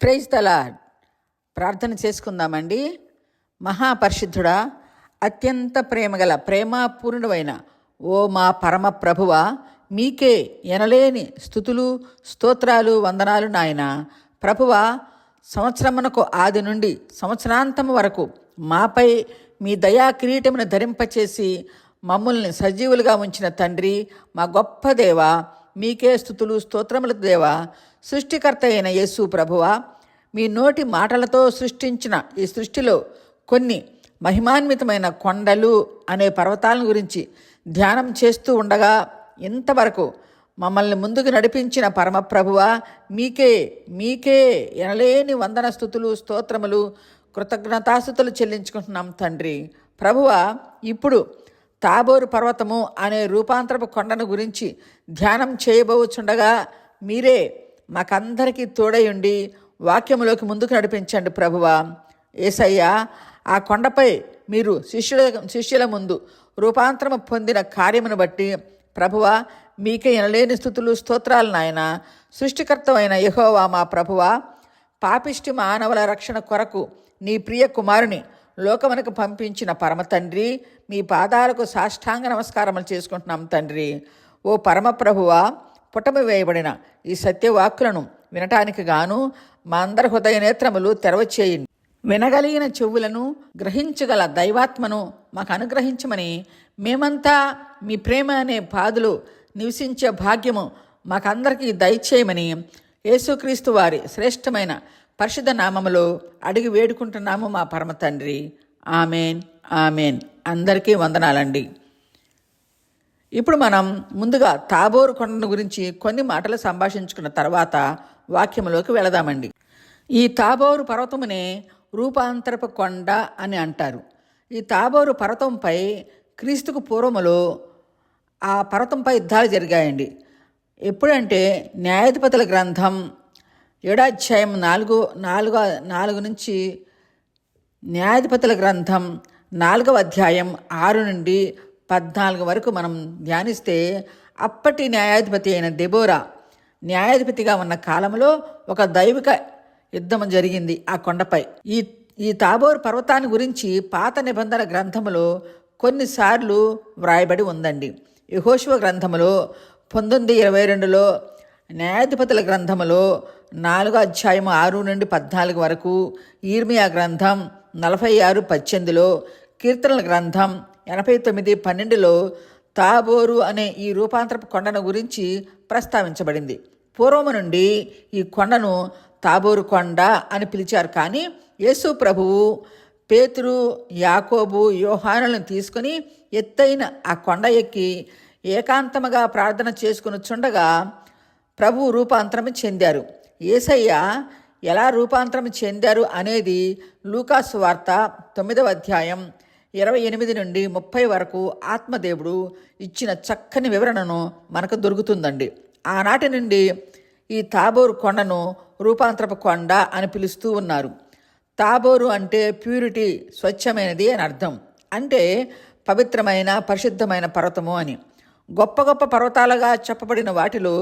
Praise తలా ప్రార్థన చేసుకుందామండి. మహాపరిశుద్ధుడా అత్యంత ప్రేమగల ప్రేమపూర్ణుడైన ఓ మా పరమ ప్రభువ మీకే ఎనలేని స్థుతులు స్తోత్రాలు వందనాలు నాయన. ప్రభువ సంవత్సరమునకు ఆది నుండి సంవత్సరాంతం వరకు మాపై మీ దయా కిరీటమును ధరింపచేసి మమ్మల్ని సజీవులుగా ఉంచిన తండ్రి మా గొప్ప దేవ మీకే స్థుతులు స్తోత్రములకు దేవ. సృష్టికర్త అయిన యేసు ప్రభువా మీ నోటి మాటలతో సృష్టించిన ఈ సృష్టిలో కొన్ని మహిమాన్వితమైన కొండలు అనే పర్వతాలను గురించి ధ్యానం చేస్తూ ఉండగా ఇంతవరకు మమ్మల్ని ముందుకు నడిపించిన పరమప్రభువ మీకే మీకే ఎనలేని వందన స్థుతులు స్తోత్రములు కృతజ్ఞతాస్థుతులు చెల్లించుకుంటున్నాం తండ్రి. ప్రభువ ఇప్పుడు తాబోరు పర్వతము అనే రూపాంతరపు కొండను గురించి ధ్యానం చేయబోచుండగా మీరే మాకందరికీ తోడయుండి వాక్యములోకి ముందుకు నడిపించండి ప్రభువా. ఏసయ్యా ఆ కొండపై మీరు శిష్యుల శిష్యుల ముందు రూపాంతరము పొందిన కార్యమును బట్టి ప్రభువా మీకే ఎనలేని స్థుతులు స్తోత్రాలు నాయన. సృష్టికర్తమైన యహోవా మా ప్రభువా పాపిష్టి మానవుల రక్షణ కొరకు నీ ప్రియ కుమారుని లోకమునకు పంపించిన పరమ తండ్రి మీ పాదాలకు సాష్టాంగ నమస్కారములు చేసుకుంటున్నాం తండ్రి. ఓ పరమప్రభువా పుటమి వేయబడిన ఈ సత్యవాక్కులను వినటానికి గాను మా అందరి హృదయ నేత్రములు తెరవచేయండి. వినగలిగిన చెవులను గ్రహించగల దైవాత్మను మాకు అనుగ్రహించమని మేమంతా మీ ప్రేమ అనే పాదులు నివసించే భాగ్యము మాకందరికీ దయచేయమని యేసుక్రీస్తు వారి శ్రేష్టమైన పరిశుద్ధ నామములో అడిగి వేడుకుంటున్నాము మా పరమ తండ్రి. Amen amen. అందరికీ వందనాలండి. ఇప్పుడు మనం ముందుగా తాబోరు కొండను గురించి కొన్ని మాటలు సంభాషించుకున్న తర్వాత వాక్యంలోకి వెళదామండి. ఈ తాబోరు పర్వతమునే రూపాంతరపు కొండ అని అంటారు. ఈ తాబోరు పర్వతంపై క్రీస్తుకు పూర్వములో ఆ పర్వతంపై యుద్ధాలు జరిగాయండి. ఎప్పుడంటే న్యాయాధిపతుల గ్రంథం ఏడాధ్యాయం నాలుగు నాలుగో నాలుగు నుంచి న్యాయాధిపతుల గ్రంథం నాలుగవ అధ్యాయం ఆరు నుండి పద్నాలుగు వరకు మనం ధ్యానిస్తే అప్పటి న్యాయాధిపతి అయిన దెబోరా న్యాయాధిపతిగా ఉన్న కాలంలో ఒక దైవిక యుద్ధం జరిగింది ఆ కొండపై. ఈ ఈ తాబోర్ పర్వతాన్ని గురించి పాత నిబంధన గ్రంథములో కొన్నిసార్లు వ్రాయబడి ఉందండి. యహోశివ గ్రంథములో పంతొమ్మిది ఇరవై రెండులో న్యాయాధిపతుల గ్రంథములో నాలుగో అధ్యాయం ఆరు నుండి పద్నాలుగు వరకు ఈర్మియా గ్రంథం నలభై ఆరు పద్దెనిమిదిలో కీర్తనల గ్రంథం ఎనభై తొమ్మిది పన్నెండులో తాబోరు అనే ఈ రూపాంతరపు కొండను గురించి ప్రస్తావించబడింది. పూర్వము నుండి ఈ కొండను తాబోరు కొండ అని పిలిచారు. కానీ యేసు ప్రభువు పేతురు యాకోబు యోహానులను తీసుకుని ఎత్తైన ఆ కొండ ఎక్కి ఏకాంతముగా ప్రార్థన చేసుకుని చుండగా ప్రభు రూపాంతరం చెందారు. ఏసయ్య ఎలా రూపాంతరం చెందారు అనేది లూకాసు వార్త తొమ్మిదవ అధ్యాయం ఇరవై ఎనిమిది నుండి ముప్పై వరకు ఆత్మదేవుడు ఇచ్చిన చక్కని వివరణను మనకు దొరుకుతుందండి. ఆనాటి నుండి ఈ తాబోరు కొండను రూపాంతరపు కొండ అని పిలుస్తూ ఉన్నారు. తాబోరు అంటే ప్యూరిటీ స్వచ్ఛమైనది అని అర్థం. అంటే పవిత్రమైన పరిశుద్ధమైన పర్వతము అని. గొప్ప గొప్ప పర్వతాలుగా చెప్పబడిన వాటిలో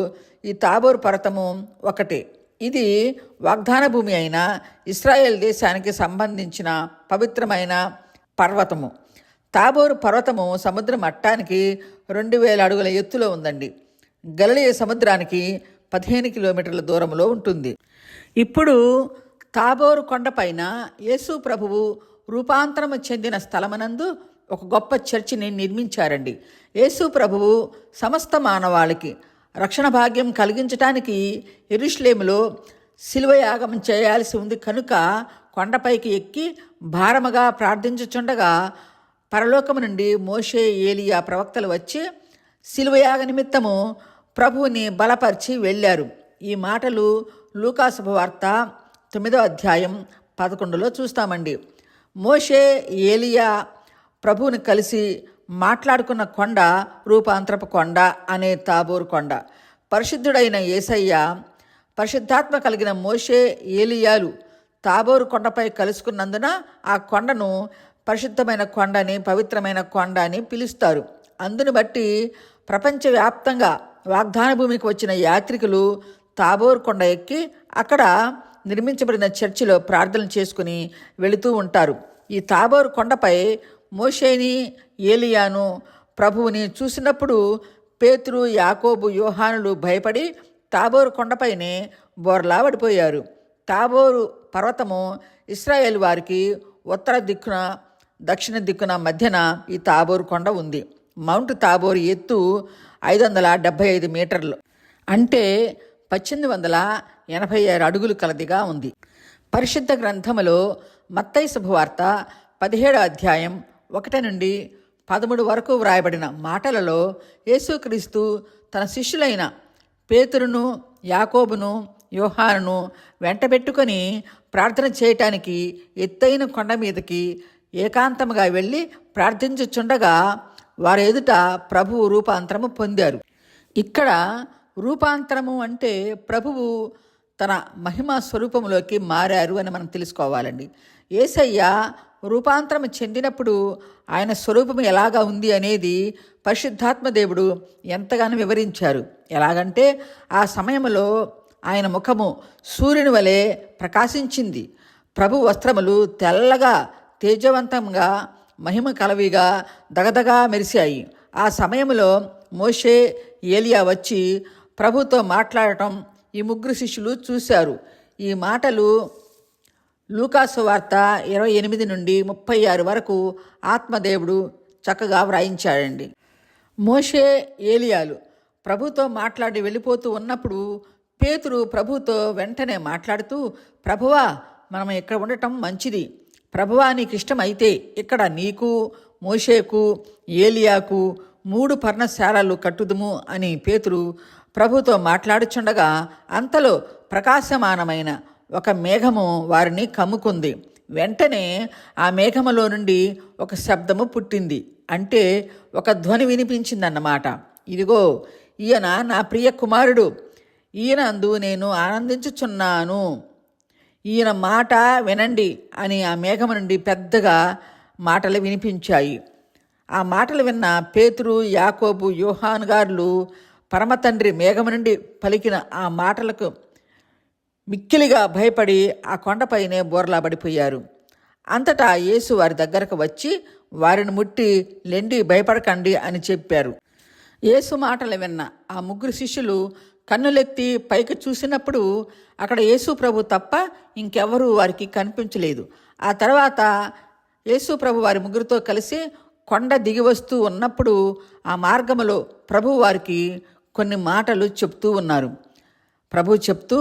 ఈ తాబోరు పర్వతము ఒకటి. ఇది వాగ్దాన భూమి అయిన ఇస్రాయేల్ దేశానికి సంబంధించిన పవిత్రమైన పర్వతము. తాబోరు పర్వతము సముద్ర మట్టానికి రెండు వేల అడుగుల ఎత్తులో ఉందండి. గలలియ సముద్రానికి పదిహేను కిలోమీటర్ల దూరంలో ఉంటుంది. ఇప్పుడు తాబోరు కొండపైన యేసు ప్రభువు రూపాంతరము చెందిన స్థలమనందు ఒక గొప్ప చర్చిని నిర్మించారండి. యేసు ప్రభువు సమస్త మానవాళికి రక్షణ భాగ్యం కలిగించటానికి ఎరుష్లేములో శిలువయాగం చేయాల్సి ఉంది కనుక కొండపైకి ఎక్కి భారముగా ప్రార్థించుచుండగా పరలోకము నుండి మోషే ఏలియా ప్రవక్తలు వచ్చి శిలువయాగ నిమిత్తము ప్రభువుని బలపరిచి వెళ్ళారు. ఈ మాటలు లూకాసు వార్త తొమ్మిదో అధ్యాయం పదకొండులో చూస్తామండి. మోషే ఏలియా ప్రభువుని కలిసి మాట్లాడుకున్న కొండ రూపాంతరపు కొండ అనే తాబూరు కొండ. పరిశుద్ధుడైన ఏసయ్య పరిశుద్ధాత్మ కలిగిన మోషే ఏలియాలు తాబోరు కొండపై కలుసుకున్నందున ఆ కొండను పరిశుద్ధమైన కొండని పవిత్రమైన కొండ అని పిలుస్తారు. అందును బట్టి ప్రపంచవ్యాప్తంగా వాగ్దాన భూమికి వచ్చిన యాత్రికులు తాబోర్ కొండ ఎక్కి అక్కడ నిర్మించబడిన చర్చిలో ప్రార్థనలు చేసుకుని వెళుతూ ఉంటారు. ఈ తాబోరు కొండపై మోషేని ఏలియాను ప్రభువుని చూసినప్పుడు పేతురు యాకోబు యోహానులు భయపడి తాబోరు కొండపైనే బోర్లా పడిపోయారు. తాబోరు పర్వతము ఇస్రాయేల్ వారికి ఉత్తర దిక్కున దక్షిణ దిక్కున మధ్యన ఈ తాబోరు కొండ ఉంది. మౌంట్ తాబోరు ఎత్తు ఐదు వందల డెబ్భై ఐదు మీటర్లు. అంటే పద్దెనిమిది వందల ఎనభై ఆరు అడుగులు కలదిగా ఉంది. పరిశుద్ధ గ్రంథములో మత్తై శుభవార్త పదిహేడు అధ్యాయం ఒకటి నుండి పదమూడు వరకు వ్రాయబడిన మాటలలో యేసుక్రీస్తు తన శిష్యులైన పేతురును యాకోబును యోహాను వెంటబెట్టుకొని ప్రార్థన చేయటానికి ఎత్తైన కొండ మీదకి ఏకాంతముగా వెళ్ళి ప్రార్థించుచుండగా వారి ఎదుట ప్రభువు రూపాంతరము పొందారు. ఇక్కడ రూపాంతరము అంటే ప్రభువు తన మహిమ స్వరూపంలోకి మారారు అని మనం తెలుసుకోవాలండి. ఏసయ్య రూపాంతరం చెందినప్పుడు ఆయన స్వరూపం ఎలాగా ఉంది అనేది పరిశుద్ధాత్మదేవుడు ఎంతగానో వివరించారు. ఎలాగంటే ఆ సమయంలో ఆయన ముఖము సూర్యుని వలె ప్రకాశించింది. ప్రభు వస్త్రములు తెల్లగా తేజవంతంగా మహిమ కలవిగా దగదగా మెరిశాయి. ఆ సమయంలో మోషే ఏలియా వచ్చి ప్రభుతో మాట్లాడటం ఈ ముగ్గురు శిష్యులు చూశారు. ఈ మాటలు లూకాసు వార్త ఇరవై ఎనిమిది నుండి ముప్పై ఆరు వరకు ఆత్మదేవుడు చక్కగా వ్రాయించాడండి. మోషే ఏలియాలు ప్రభుతో మాట్లాడి వెళ్ళిపోతూ ఉన్నప్పుడు పేతురు ప్రభుతో వెంటనే మాట్లాడుతూ ప్రభువా మనం ఇక్కడ ఉండటం మంచిది. ప్రభువా నీకు ఇష్టమైతే ఇక్కడ నీకు మోషేకు ఏలియాకు మూడు పర్ణశాలలు కట్టుదుము అని పేతురు ప్రభుతో మాట్లాడుచుండగా అంతలో ప్రకాశమానమైన ఒక మేఘము వారిని కమ్ముకుంది. వెంటనే ఆ మేఘములో నుండి ఒక శబ్దము పుట్టింది. అంటే ఒక ధ్వని వినిపించిందన్నమాట. ఇదిగో ఈయన నా ప్రియ కుమారుడు. ఈయన అందు నేను ఆనందించుచున్నాను. ఈయన మాట వినండి అని ఆ మేఘము నుండి పెద్దగా మాటలు వినిపించాయి. ఆ మాటలు విన్న పేతురు యాకోబు యోహాన్ గారులు పరమతండ్రి మేఘము నుండి పలికిన ఆ మాటలకు మిక్కిలిగా భయపడి ఆ కొండపైనే బోర్లా పడిపోయారు అంతటా యేసు వారి దగ్గరకు వచ్చి వారిని ముట్టి లెండి భయపడకండి అని చెప్పారు. యేసు మాటలు విన్న ఆ ముగ్గురు శిష్యులు కన్నులెత్తి పైకి చూసినప్పుడు అక్కడ యేసు ప్రభు తప్ప ఇంకెవరూ వారికి కనిపించలేదు. ఆ తర్వాత యేసు ప్రభు వారి ముగ్గురితో కలిసి కొండ దిగి వస్తూ ఉన్నప్పుడు ఆ మార్గములో ప్రభు వారికి కొన్ని మాటలు చెప్తూ ఉన్నారు. ప్రభు చెప్తూ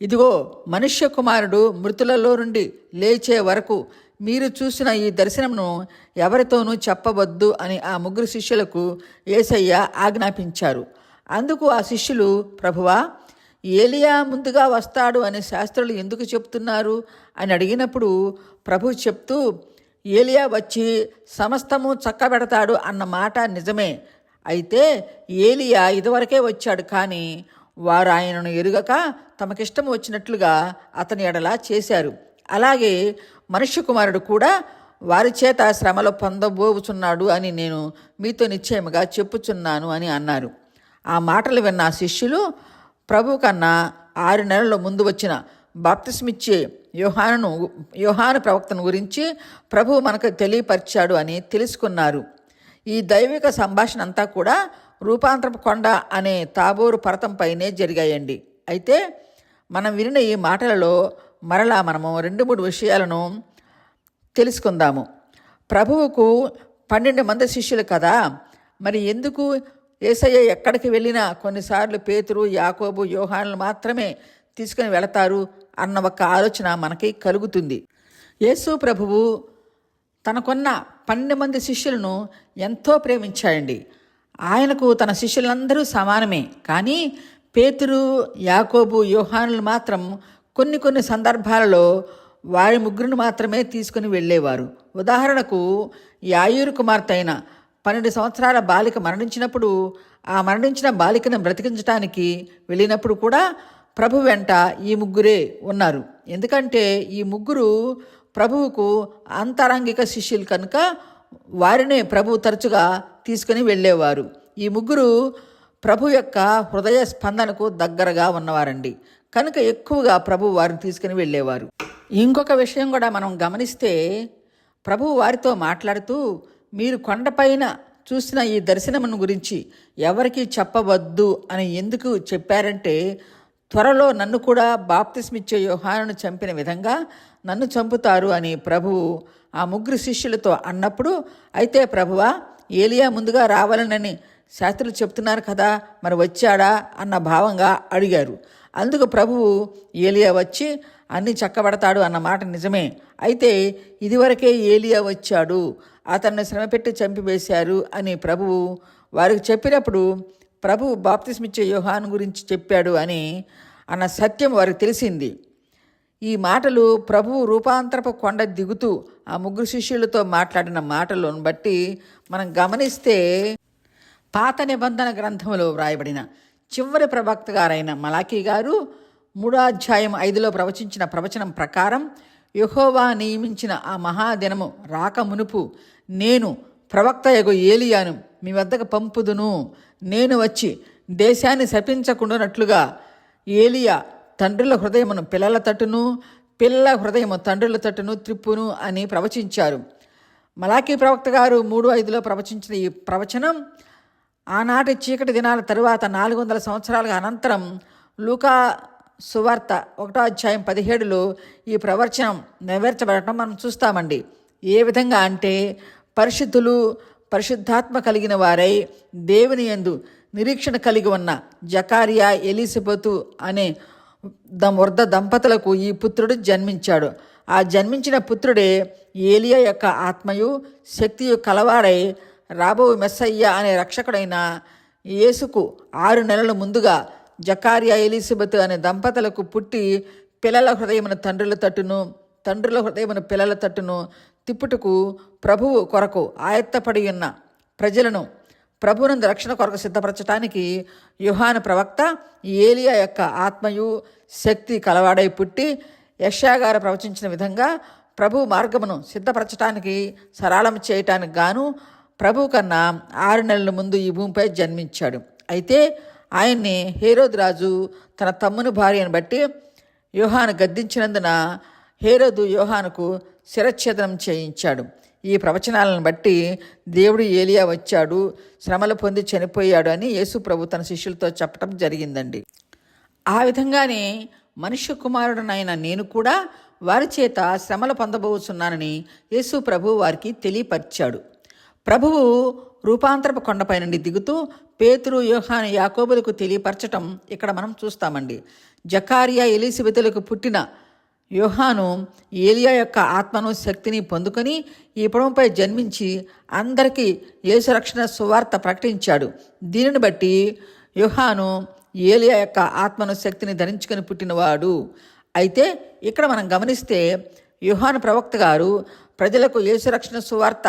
ఇదిగో మనుష్య కుమారుడు మృతులలో నుండి లేచే వరకు మీరు చూసిన ఈ దర్శనమును ఎవరితోనూ చెప్పవద్దు అని ఆ ముగ్గురు శిష్యులకు ఏసయ్య ఆజ్ఞాపించారు. అందుకు ఆ శిష్యులు ప్రభువా ఏలియా ముందుగా వస్తాడు అని శాస్త్రులు ఎందుకు చెప్తున్నారు? అని అడిగినప్పుడు ప్రభు చెప్తూ ఏలియా వచ్చి సమస్తము చక్కబెడతాడు అన్న మాట నిజమే. అయితే ఏలియా ఇదివరకే వచ్చాడు కానీ వారు ఆయనను ఎరుగక తమకిష్టం వచ్చినట్లుగా అతని ఎడలా చేశారు. అలాగే మనుష్య కుమారుడు కూడా వారి చేత శ్రమలో పొందబోచున్నాడు అని నేను మీతో నిశ్చయముగా చెప్పుచున్నాను అని అన్నారు. ఆ మాటలు విన్న శిష్యులు ప్రభు కన్నా ఆరు నెలల ముందు వచ్చిన బాప్తిస్మిచ్చే యోహాను యోహాను ప్రవక్తను గురించి ప్రభు మనకు తెలియపరిచాడు అని తెలుసుకున్నారు. ఈ దైవిక సంభాషణ అంతా కూడా రూపాంతరపు కొండ అనే తాబోరు పర్వతంపైనే జరిగాయండి. అయితే మనం వినిన ఈ మాటలలో మరలా మనము రెండు మూడు విషయాలను తెలుసుకుందాము. ప్రభువుకు పన్నెండు మంది శిష్యులు కదా? మరి ఎందుకు ఏసయ్య ఎక్కడికి వెళ్ళినా కొన్నిసార్లు పేతురు యాకోబు యోహాన్లు మాత్రమే తీసుకుని వెళతారు అన్న ఒక ఆలోచన మనకి కలుగుతుంది. యేసు ప్రభువు తనకున్న పన్నెండు మంది శిష్యులను ఎంతో ప్రేమించాడండి. ఆయనకు తన శిష్యులందరూ సమానమే. కానీ పేతురు యాకోబు యోహానులు మాత్రం కొన్ని కొన్ని సందర్భాలలో వారి ముగ్గురిని మాత్రమే తీసుకుని వెళ్ళేవారు. ఉదాహరణకు యాయూరు కుమార్తె అయిన పన్నెండు సంవత్సరాల బాలిక మరణించినప్పుడు ఆ మరణించిన బాలికను బ్రతికించడానికి వెళ్ళినప్పుడు కూడా ప్రభు వెంట ఈ ముగ్గురే ఉన్నారు. ఎందుకంటే ఈ ముగ్గురు ప్రభువుకు అంతరంగిక శిష్యులు కనుక వారినే ప్రభు తరచుగా తీసుకుని వెళ్ళేవారు. ఈ ముగ్గురు ప్రభు యొక్క హృదయ స్పందనకు దగ్గరగా ఉన్నవారండి. కనుక ఎక్కువగా ప్రభు వారిని తీసుకుని వెళ్ళేవారు. ఇంకొక విషయం కూడా మనం గమనిస్తే ప్రభు వారితో మాట్లాడుతూ మీరు కొండపైన చూసిన ఈ దర్శనమును గురించి ఎవరికీ చెప్పవద్దు అని ఎందుకు చెప్పారంటే త్వరలో నన్ను కూడా బాప్తిస్మిచ్చే వ్యూహాలను చంపిన విధంగా నన్ను చంపుతారు అని ప్రభువు ఆ ముగ్గురు శిష్యులతో అన్నప్పుడు అయితే ప్రభువా ఏలియా ముందుగా రావాలనని శాస్త్రులు చెప్తున్నారు కదా మరి వచ్చాడా? అన్న భావంగా అడిగారు. అందుకు ప్రభువు ఏలియా వచ్చి అన్ని చక్కబడతాడు అన్న మాట నిజమే. అయితే ఇదివరకే ఏలియా వచ్చాడు అతన్ని శ్రమపెట్టి చంపివేశారు అని ప్రభువు వారికి చెప్పినప్పుడు ప్రభువు బాప్తిస్మిచ్చే యోహాను గురించి చెప్పాడు అని అన్న సత్యం వారికి తెలిసింది. ఈ మాటలు ప్రభువు రూపాంతరపు కొండ దిగుతూ ఆ ముగ్గురు శిష్యులతో మాట్లాడిన మాటలను బట్టి మనం గమనిస్తే పాత నిబంధన గ్రంథంలో వ్రాయబడిన చివరి ప్రవక్త గారైన మలాఖీ గారు మూడో అధ్యాయం ఐదులో ప్రవచించిన ప్రవచనం ప్రకారం యహోవా నియమించిన ఆ మహాదినము రాక మునుపు నేను ప్రవక్త యగు ఏలియాను మీ వద్దకు పంపుదును. నేను వచ్చి దేశాన్ని శపించకుండానట్లుగా ఏలియా తండ్రుల హృదయమును పిల్లల తట్టును పిల్లల హృదయము తండ్రుల తట్టును త్రిప్పును అని ప్రవచించారు. మలాఖీ ప్రవక్త గారు మూడు ఐదులో ప్రవచించిన ఈ ప్రవచనం ఆనాటి చీకటి దినాల తరువాత నాలుగు వందల సంవత్సరాల అనంతరం లూకా సువార్త ఒకటో అధ్యాయం పదిహేడులో ఈ ప్రవచనం నెరవేర్చబడటం మనం చూస్తామండి. ఏ విధంగా అంటే పరిశుద్ధులు పరిశుద్ధాత్మ కలిగిన వారై దేవుని యందు నిరీక్షణ కలిగి ఉన్న జకారియా ఎలిసిపోతు అనే వృద్ధ దంపతులకు ఈ పుత్రుడు జన్మించాడు. ఆ జన్మించిన పుత్రుడే ఏలియా యొక్క ఆత్మయు శక్తియు కలవాడై రాబో మెస్సయ్య అనే రక్షకుడైన యేసుకు ఆరు నెలల ముందుగా జకారియా ఎలిజబెత్ అనే దంపతులకు పుట్టి పిల్లల హృదయమున తండ్రుల తట్టును తండ్రుల హృదయమున పిల్లల తట్టును తిప్పుటకు ప్రభువు కొరకు ఆయత్తపడి ఉన్న ప్రజలను ప్రభునందు రక్షణ కొరకు సిద్ధపరచటానికి యుహాన ప్రవక్త ఏలియా యొక్క ఆత్మయు శక్తి కలవాడై పుట్టి యశాగారు ప్రవచించిన విధంగా ప్రభు మార్గమును సిద్ధపరచటానికి సరళం చేయటానికి గాను ప్రభు కన్నా ఆరు నెలల ముందు ఈ భూమిపై జన్మించాడు. అయితే ఆయన్ని హేరోద్ రాజు తన తమ్ముని భార్యను బట్టి యోహాను గద్దించినందున హేరోదు యోహానుకు శిరచ్ఛేదనం చేయించాడు. ఈ ప్రవచనాలను బట్టి దేవుడు ఏలియా వచ్చాడు శ్రమలు పొంది చనిపోయాడు అని యేసు ప్రభు తన శిష్యులతో చెప్పడం జరిగిందండి. ఆ విధంగానే మనుష్య కుమారుడనైన నేను కూడా వారి చేత శ్రమలు పొందబోతున్నానని యేసు ప్రభు వారికి తెలియపరిచాడు. ప్రభువు రూపాంతరపు కొండపై నుండి దిగుతూ పేతురు యోహాను యాకోబులకు తెలియపరచటం ఇక్కడ మనం చూస్తామండి. జకారియా ఎలిసిబెతులకు పుట్టిన యోహాను ఏలియా యొక్క ఆత్మను శక్తిని పొందుకొని ఈ పొడవుపై జన్మించి అందరికీ యేసురక్షణ సువార్త ప్రకటించాడు. దీనిని బట్టి యోహాను ఏలియా యొక్క ఆత్మను శక్తిని ధరించుకొని పుట్టినవాడు. అయితే ఇక్కడ మనం గమనిస్తే యుహాను ప్రవక్త గారు ప్రజలకు యేసురక్షణ సువార్త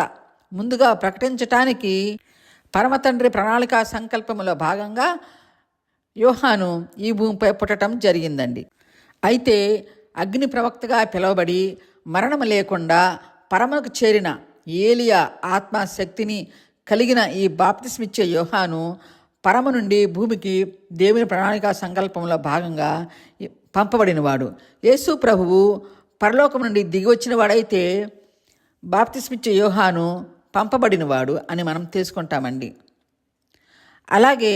ముందుగా ప్రకటించటానికి పరమతండ్రి ప్రణాళిక సంకల్పంలో భాగంగా యోహాను ఈ భూమిపై పుట్టడం జరిగిందండి. అయితే అగ్ని ప్రవక్తగా పిలువబడి మరణము లేకుండా పరమకు చేరిన ఏలియా ఆత్మశక్తిని కలిగిన ఈ బాప్తిస్మిచ్చే యోహాను పరమ నుండి భూమికి దేవుని ప్రణాళిక సంకల్పంలో భాగంగా పంపబడినవాడు. యేసు ప్రభువు పరలోకం నుండి దిగి వచ్చిన వాడైతే బాప్తిస్మిచ్చే యోహాను పంపబడినవాడు అని మనం తెలుసుకుంటామండి. అలాగే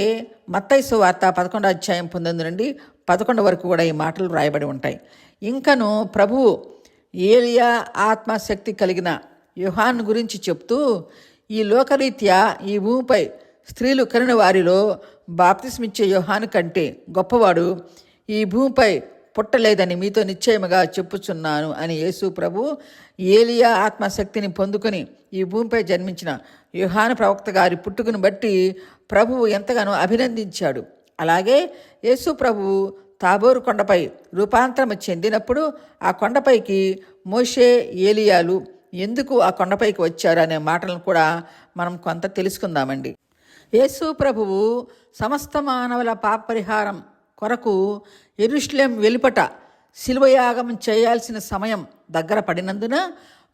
మత్తైసు వార్త పదకొండో అధ్యాయం పంతొమ్మిది నుండి పదకొండు వరకు కూడా ఈ మాటలు రాయబడి ఉంటాయి. ఇంకను ప్రభువు ఏలియా ఆత్మశక్తి కలిగిన యుహాన్ గురించి చెప్తూ ఈ లోకరీత్యా ఈ భూమిపై స్త్రీలు కరిన వారిలో బాప్తిస్మిచ్చే యోహాను కంటే గొప్పవాడు ఈ భూమిపై పుట్టలేదని మీతో నిశ్చయముగా చెప్పుచున్నాను అని యేసు ప్రభు ఏలియా ఆత్మశక్తిని పొందుకొని ఈ భూమిపై జన్మించిన యుహాను ప్రవక్త గారి పుట్టుకును బట్టి ప్రభువు ఎంతగానో అభినందించాడు. అలాగే యేసు ప్రభువు తాబోరు కొండపై రూపాంతరం చెందినప్పుడు ఆ కొండపైకి మోషే ఏలియాలు ఎందుకు ఆ కొండపైకి వచ్చారు అనే మాటలను కూడా మనం కొంత తెలుసుకుందామండి. యేసు ప్రభువు సమస్త మానవుల పాప పరిహారం కొరకు ఎరుష్లేం వెలుపట శిల్వయాగం చేయాల్సిన సమయం దగ్గర పడినందున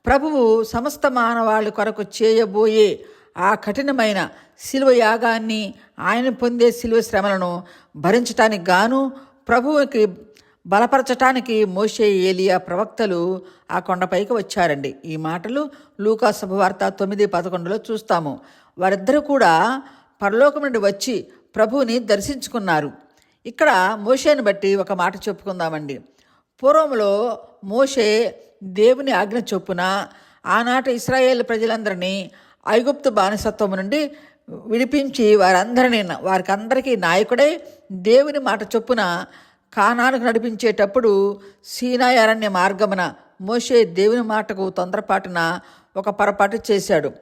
ప్రభువు సమస్త మానవాళి కొరకు చేయబోయే ఆ కఠినమైన శిలువ యాగాన్ని ఆయన పొందే శిలువ శ్రమలను భరించటానికి గాను ప్రభువుకి బలపరచటానికి మోషే ఏలియా ప్రవక్తలు ఆ కొండపైకి వచ్చారండి. ఈ మాటలు లూకా శుభవార్త తొమ్మిది పదకొండులో చూస్తాము. వారిద్దరూ కూడా పరలోకం నుండి వచ్చి ప్రభువుని దర్శించుకున్నారు. ఇక్కడ మోషేని బట్టి ఒక మాట చెప్పుకుందామండి. పూర్వంలో మోషే దేవుని ఆజ్ఞ చొప్పున ఆనాటి ఇస్రాయేల్ ప్రజలందరినీ ఐగుప్తు బానిసత్వం నుండి విడిపించి వారందరినీ వారికి అందరికీ నాయకుడై దేవుని మాట చొప్పున కానానికి నడిపించేటప్పుడు సీనాయి అరణ్య మార్గమున మోషే దేవుని మాటకు తొందరపాటున ఒక పొరపాటు చేశాడు.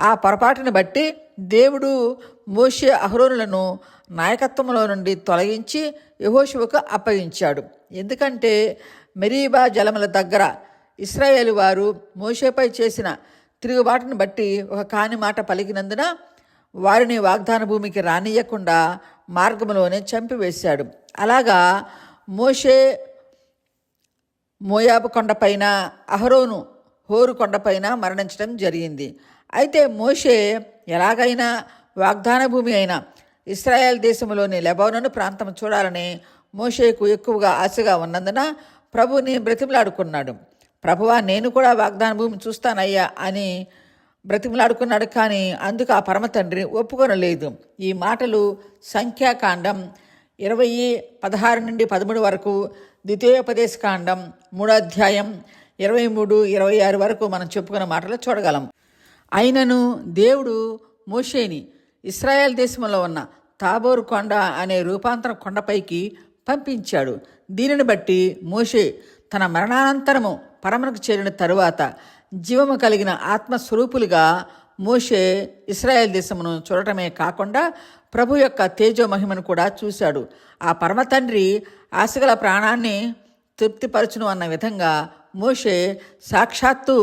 ఆ పొరపాటుని బట్టి దేవుడు మోషే అహరోనులను నాయకత్వంలో నుండి తొలగించి యహోశివకు అప్పగించాడు. ఎందుకంటే మెరీబా జలముల దగ్గర ఇస్రాయేలు వారు మోషేపై చేసిన తిరుగుబాటును బట్టి ఒక కాని మాట పలికినందున వారిని వాగ్దాన భూమికి రానియకుండా మార్గంలోనే చంపివేశాడు. అలాగా మోషే మోయాబు కొండపైన అహరోను హోరు కొండపైన మరణించడం జరిగింది. అయితే మోషే ఎలాగైనా వాగ్దాన భూమి అయిన ఇస్రాయేల్ దేశంలోని లెబోనను ప్రాంతం చూడాలని మోషేకు ఎక్కువగా ఆశగా ఉన్నందున ప్రభుని బ్రతిమలాడుకున్నాడు. ప్రభువా నేను కూడా వాగ్దాన భూమి చూస్తానయ్యా అని బ్రతిమలాడుకున్నాడు కానీ అందుకు ఆ పరమ ఒప్పుకొనలేదు. ఈ మాటలు సంఖ్యాకాండం ఇరవై పదహారు నుండి పదమూడు వరకు ద్వితీయోపదేశ కాండం మూడో అధ్యాయం ఇరవై మూడు ఇరవై ఆరు వరకు మనం చెప్పుకున్న మాటలు చూడగలం. అయినను దేవుడు మోషేని ఇస్రాయేల్ దేశంలో ఉన్న తాబోరు కొండ అనే రూపాంతర కొండపైకి పంపించాడు. దీనిని బట్టి మోషే తన మరణానంతరము పరమకు చేరిన తరువాత జీవము కలిగిన ఆత్మస్వరూపులుగా మోషే ఇస్రాయేల్ దేశమును చూడటమే కాకుండా ప్రభు యొక్క తేజో మహిమను కూడా చూశాడు. ఆ పరమతండ్రి ఆశగల ప్రాణాన్ని తృప్తిపరచును అన్న విధంగా మోషే సాక్షాత్తు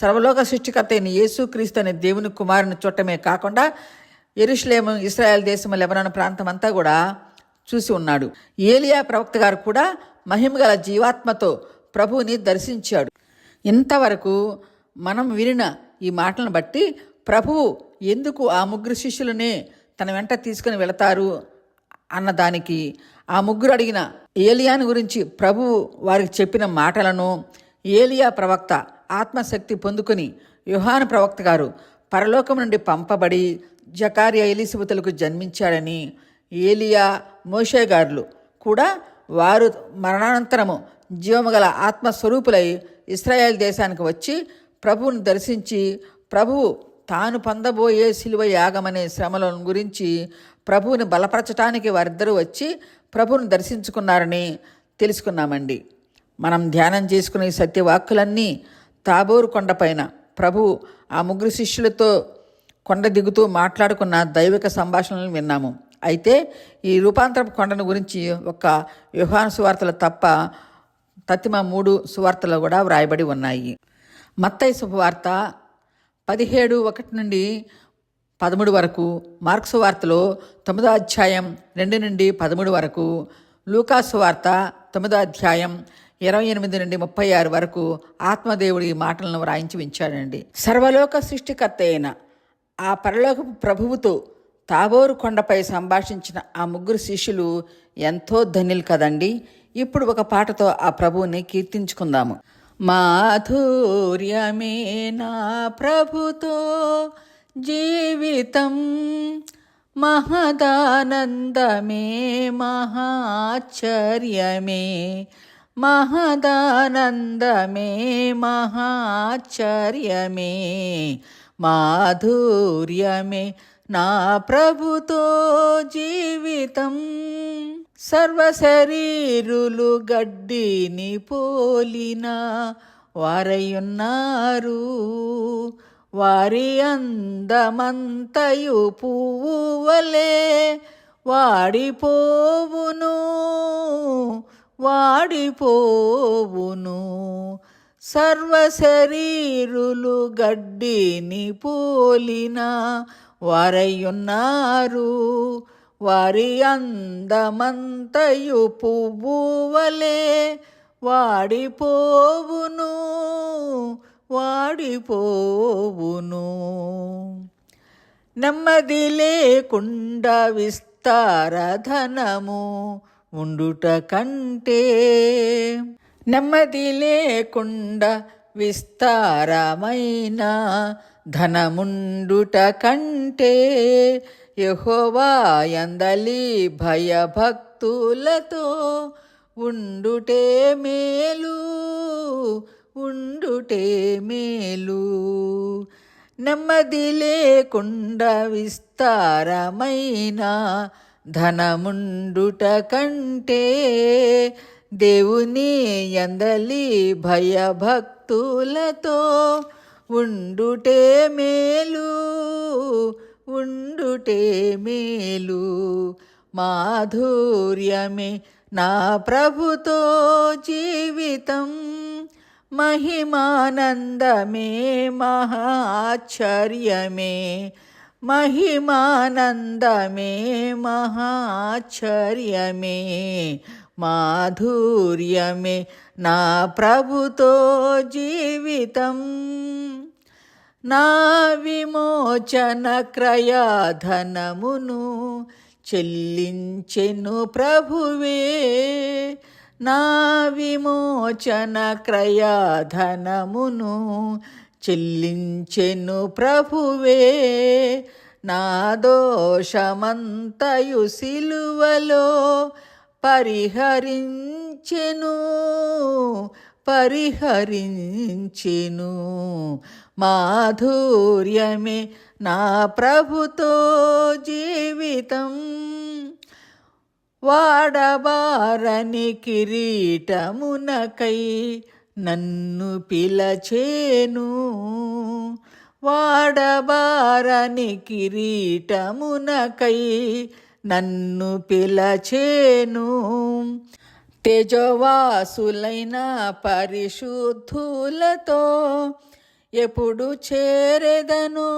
సర్వలోక సృష్టికర్త అయిన యేసుక్రీస్తు అనే దేవుని కుమారుని చూడటమే కాకుండా ఎరుషులేము ఇస్రాయెల్ దేశము లెబనాన్ ప్రాంతం అంతా కూడా చూసి ఉన్నాడు. ఏలియా ప్రవక్త గారు కూడా మహిమగల జీవాత్మతో ప్రభువుని దర్శించాడు. ఇంతవరకు మనం వినిన ఈ మాటలను బట్టి ప్రభువు ఎందుకు ఆ ముగ్గురు శిష్యులనే తన వెంట తీసుకుని వెళతారు అన్నదానికి ఆ ముగ్గురు అడిగిన ఏలియాని గురించి ప్రభువు వారికి చెప్పిన మాటలను ఏలియా ప్రవక్త ఆత్మశక్తి పొందుకుని యుహాను ప్రవక్త గారు పరలోకం నుండి పంపబడి జకారియా ఎలిసిబుతులకు జన్మించాడని ఏలియా మోషే గారులు కూడా వారు మరణానంతరము జీవము గల ఆత్మస్వరూపులై ఇస్రాయేల్ దేశానికి వచ్చి ప్రభువుని దర్శించి ప్రభువు తాను పొందబోయే శిలువ యాగమనే శ్రమలను గురించి ప్రభువుని బలపరచటానికి వారిద్దరూ వచ్చి ప్రభువును దర్శించుకున్నారని తెలుసుకున్నామండి. మనం ధ్యానం చేసుకునే సత్యవాక్కులన్నీ తాబోరు కొండపైన ప్రభువు ఆ ముగ్గురు శిష్యులతో కొండ దిగుతూ మాట్లాడుకున్న దైవిక సంభాషణలను విన్నాము. అయితే ఈ రూపాంతరపు కొండను గురించి ఒక యుహాను సువార్తలు తప్ప తత్తిమ మూడు సువార్తలు కూడా వ్రాయబడి ఉన్నాయి. మత్తయి శుభవార్త పదిహేడు ఒకటి నుండి పదమూడు వరకు మార్క్స్ వార్తలో తొమ్మిదో అధ్యాయం రెండు నుండి పదమూడు వరకు లూకాసు వార్త తొమ్మిదో అధ్యాయం ఇరవై ఎనిమిది నుండి ముప్పై ఆరు వరకు ఆత్మదేవుడి ఈ మాటలను వ్రాయించి ఉంచాడండి సర్వలోక సృష్టికర్త అయిన ఆ పరలోకపు ప్రభువుతో తాబోరు కొండపై సంభాషించిన ఆ ముగ్గురు శిష్యులు ఎంతో ధన్యులు కదండి. ఇప్పుడు ఒక పాటతో ఆ ప్రభువుని కీర్తించుకుందాము. మాధుర్యమే నా ప్రభుతో జీవితం. మహదానందమే మహాచర్యమే. మహదానందమే మహాచర్యమే. మాధుర్యమే నా ప్రభుతో జీవితం. సర్వశరీరులు గడ్డిని పోలిన వారయున్నారు. వారి అందమంతయు పువ్వువలే వాడిపోవును వాడిపోవును. సర్వశరీరులు గడ్డిని పోలిన వారయున్నారు. వారి అందమంతయు పువ్వువలే వాడిపోవును వాడిపోవును. నెమ్మది లేకుండా విస్తారధనము ఉండుట కంటే నెమ్మది లేకుండా విస్తారమైన ధనముండుట కంటే యహోవా యందలి భయభక్తులతో ఉండుటే మేలు ఉండుటే మేలు. నెమ్మది లేకుండా విస్తారమైన ధనముండుట కంటే దేవుని ఎందలి భయభక్తులతో ఉండుటే మేలు ఉండుటే మేలు. మాధుర్యమే నా ప్రభుతో జీవితం. మహిమానందమే మహాశ్చర్యమే మహిమానందమే మహాశ్చర్యమే మాధుర్యమే నా ప్రభుతో జీవితం. నా విమోచన క్రయాధనమును చెల్లించెను ప్రభువే. నా విమోచన క్రయాధనమును చెల్లించెను ప్రభువే. నా దోషమంతయు సిలువలో పరిహరించెను పరిహరించెను. మాధుర్యమే నా ప్రభుతో జీవితం. వాడబారని కిరీటమునకై నన్ను పిలచేను. వాడబారని కిరీటమునకై నన్ను పిలచేను. తేజవాసులైన పరిశుద్ధులతో ఎప్పుడు చేరెదను?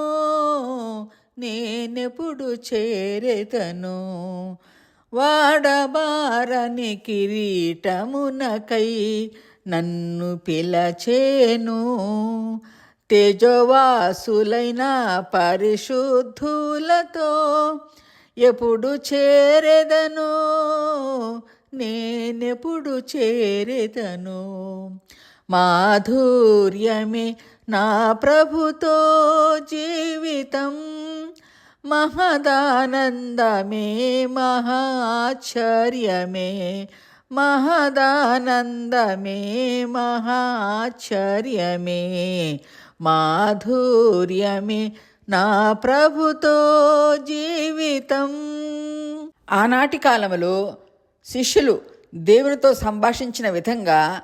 నేనెప్పుడు చేరెదను? వాడబారని కిరీటమునకై నన్ను పిలచేను. తేజవాసులైన పరిశుద్ధులతో ఎప్పుడు చేరెదను? నేనెప్పుడు చేరెదను? మాధుర్యమే నా ప్రభుతో జీవితం మహదానందమే మహాచర్యమే. మహదానందమే మహాచర్యమే. మాధుర్యమే నా ప్రభుతో జీవితం. ఆనాటి కాలంలో శిష్యులు దేవునితో సంభాషించిన విధంగా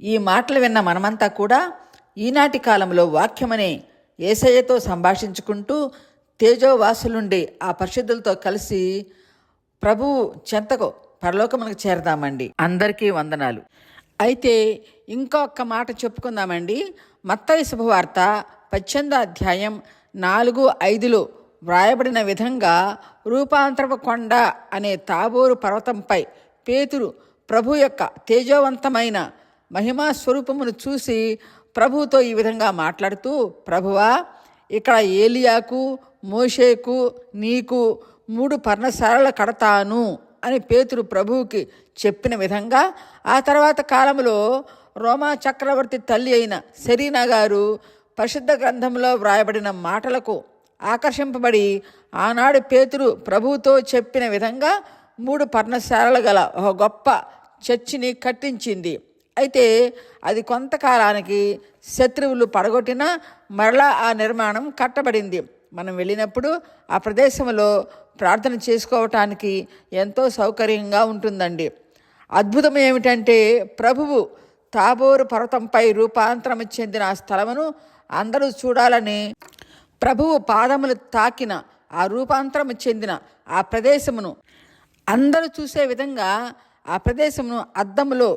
ఈ మాటలు విన్న మనమంతా కూడా ఈనాటి కాలంలో వాక్యమనే ఏసయ్యతో సంభాషించుకుంటూ తేజోవాసులుండి ఆ పరిశుద్ధులతో కలిసి ప్రభువు చెంతకు పరలోకమునకు చేరదామండి. అందరికీ వందనాలు. అయితే ఇంకొక మాట చెప్పుకుందామండి. మత్తయి శుభవార్త పద్దెనిమిదో అధ్యాయం నాలుగు ఐదులో వ్రాయబడిన విధంగా రూపాంతరపు కొండ అనే తాబోరు పర్వతంపై పేతురు ప్రభు యొక్క తేజోవంతమైన మహిమా స్వరూపమును చూసి ప్రభువుతో ఈ విధంగా మాట్లాడుతూ ప్రభువా ఇక్కడ ఏలియాకు మోషేకు నీకు మూడు పర్ణశాలలు కడతాను అని పేతురు ప్రభువుకి చెప్పిన విధంగా ఆ తర్వాత కాలంలో రోమా చక్రవర్తి తల్లి అయిన సెరీనా గారు పరిశుద్ధ గ్రంథంలో వ్రాయబడిన మాటలకు ఆకర్షింపబడి ఆనాడు పేతురు ప్రభువుతో చెప్పిన విధంగా మూడు పర్ణశాలలు గల ఒక గొప్ప చర్చిని కట్టించింది. అయితే అది కొంతకాలానికి శత్రువులు పడగొట్టిన మరలా ఆ నిర్మాణం కట్టబడింది. మనం వెళ్ళినప్పుడు ఆ ప్రదేశంలో ప్రార్థన చేసుకోవటానికి ఎంతో సౌకర్యంగా ఉంటుందండి. అద్భుతం ఏమిటంటే ప్రభువు తాబోరు పర్వతంపై రూపాంతరం చెందిన ఆ స్థలమును అందరూ చూడాలని ప్రభువు పాదములు తాకిన ఆ రూపాంతరం చెందిన ఆ ప్రదేశమును అందరూ చూసే విధంగా ఆ ప్రదేశమును అద్దములో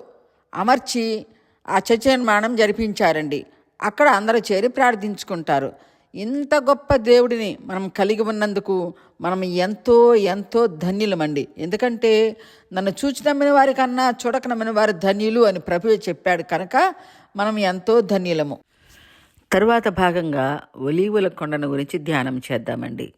అమర్చి ఆ చర్చ నిర్మాణం జరిపించారండి. అక్కడ అందరూ చేరి ప్రార్థించుకుంటారు. ఇంత గొప్ప దేవుడిని మనం కలిగి ఉన్నందుకు మనం ఎంతో ఎంతో ధన్యులమండి. ఎందుకంటే నన్ను చూచి నమ్మిన వారి కన్నా చూడక నమ్మిన వారి ధన్యులు అని ప్రభువే చెప్పాడు కనుక మనం ఎంతో ధన్యులము. తరువాత భాగంగా ఒలీవుల కొండను గురించి ధ్యానం చేద్దామండి.